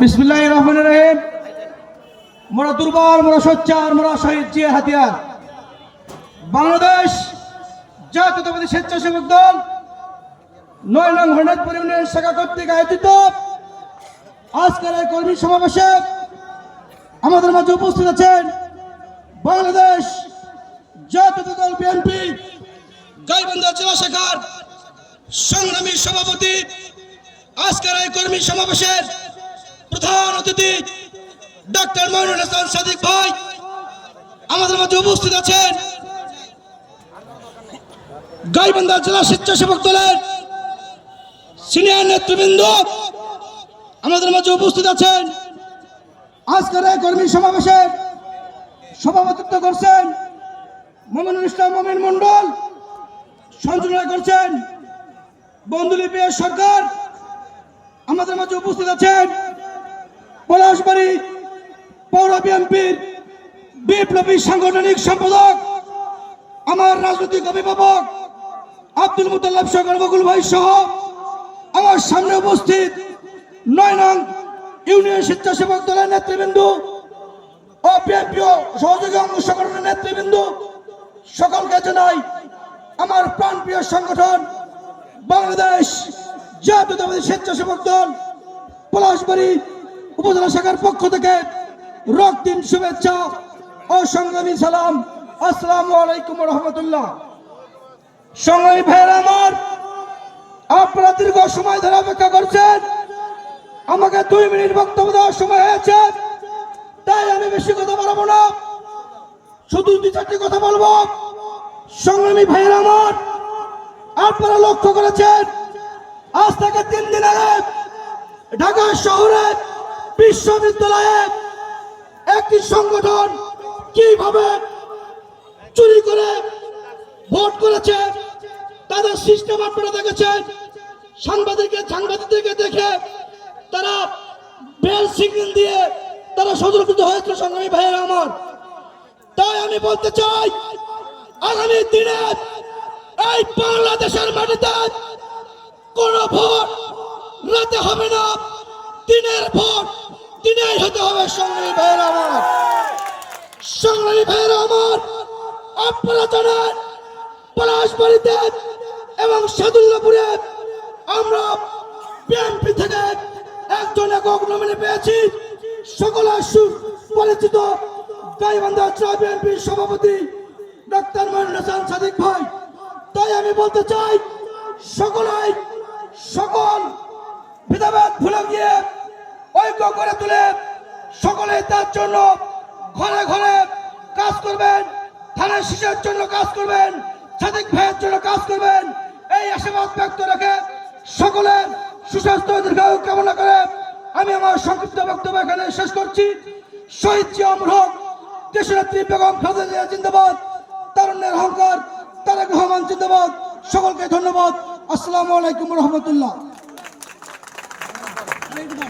বিসমিল্লাহ রহমান রহিম। মোরা দুর্বল, মোরা সোচ্চার, মোরা শহীদ, জিয়া হাতিয়ার। বাংলাদেশ জাতীয়তাবাদী স্বেচ্ছাসেবক দল নয় নং হরনাথপুর ইউনিয়ন শাখা কর্তৃক আয়োজিত আজকের এই কর্মী সমাবেশে আমাদের মাঝে উপস্থিত আছেন বাংলাদেশ জাতীয় দল বিএনপি, গাইবান্ধা জেলা শাখার সংগ্রামী সভাপতি। আজকের এই কর্মী সমাবেশের প্রধান অতিথি ডক্টর মইনুল হাসান সাদিক ভাই, আমাদের মধ্যে উপস্থিত আছেন গাইবান্ধা জেলা স্বেচ্ছাসেবক দলের সিনিয়র নেতৃবৃন্দ। আমাদের মাঝে উপস্থিত আছেন আজকের এই কর্মী সমাবেশে সভাপতিত্ব করছেন মোমিনুল ইসলাম মোমিন মন্ডল সঞ্চালনা করছেন বন্ধুলিপি সরকার। আমাদের মাঝে উপস্থিত আছেন পলাশবাড়ি পৌর বিএনপির বিপ্লবী সাংগঠনিক সম্পাদক, আমার রাজনৈতিক অভিভাবক আব্দুল মুতাল্লাব সরকার বকুল ভাই সহ আমার সামনে উপস্থিত নয় নং ইউনিয়ন স্বেচ্ছাসেবক দলের নেতৃবৃন্দ ও বিএনপি সহযোগী অঙ্গ সংগঠনের নেতৃবৃন্দ, সকলকে জানাই আমার প্রাণপ্রিয় সংগঠন বাংলাদেশ জাতীয়তাবাদী স্বেচ্ছাসেবক দল, পলাশবাড়ি উপজেলা শাখার পক্ষ থেকে রক্তিম শুভেচ্ছা ও সংগ্রামী সালাম। আসসালাম আলাইকুম রহমতুল্লাহ। সংগ্রামী ভাইয়েরা আমার, আপনারা দীর্ঘ সময় ধরে অপেক্ষা করছেন। আমাকে দুই মিনিট বক্তব্য দেওয়ার সময় হয়েছে। তাই আমি বেশি কথা বলব না। শুধু দুই চারটি কথা বলব। সংগ্রামী ভাইয়েরা আমার, আপনারা লক্ষ্য করেছেন, আজ থেকে তিন দিন আগে ঢাকা শহরে বিশ্ববিদ্যালয়ে একটি সংগঠন কীভাবে চুরি করে ভোট করেছে, তাদের সিস্টেম আপনারা দেখেছেন সাংবাদিকের সাংবাদিকদেরকে দেখে তারা বেল সিগন্যাল দিয়ে তারা সতর্কিত হয়েছিল সংগ্রামী ভাইয়েরা আমার। তাই আমি বলতে চাই, আগামী দিনে এই বাংলাদেশের মাটিতে কোন ভোট রাতে হবে না। দিনের ভোট, দিনেই হতে হবে সংগ্রামী ভাইয়ের আমার। সংগ্রামী ভাইয়েরা আমার, আপনারা পলাশবাড়িতে এবং সাদুল্লাপুরে আমরা বিএনপি থেকে একজন একক নমিনি পেয়েছি। সকলের সুপরিচিত গাইবান্ধা জেলা বিএনপির সভাপতি ডাক্তার মহিনুল হাসান সাদিক ভাই। তাই আমি বলতে চাই, সকলাই সকল ভেদাভেদ ভুলে গিয়ে ঐক্য করে তুলে সকলে তার জন্য ঘরে ঘরে কাজ করবেন, থানার শিশুর জন্য কাজ করবেন, সাদিক ভাইয়ের জন্য কাজ করবেন। এই আশীর্বাদ ব্যক্ত রেখে সকলের সুস্বাস্থ্য দীর্ঘায়ু কামনা করে আমি আমার সংক্ষিপ্ত বক্তব্য এখানে শেষ করছি। শহীদ জিয়া হক, দেশনেত্রী বেগম খালেদা জিন্দাবাদ, তারুণ্যের অহংকার তারেক রহমান জিন্দাবাদ। সকলকে ধন্যবাদ। আসসালামু আলাইকুম রহমতুল্লাহ। 핸드폰.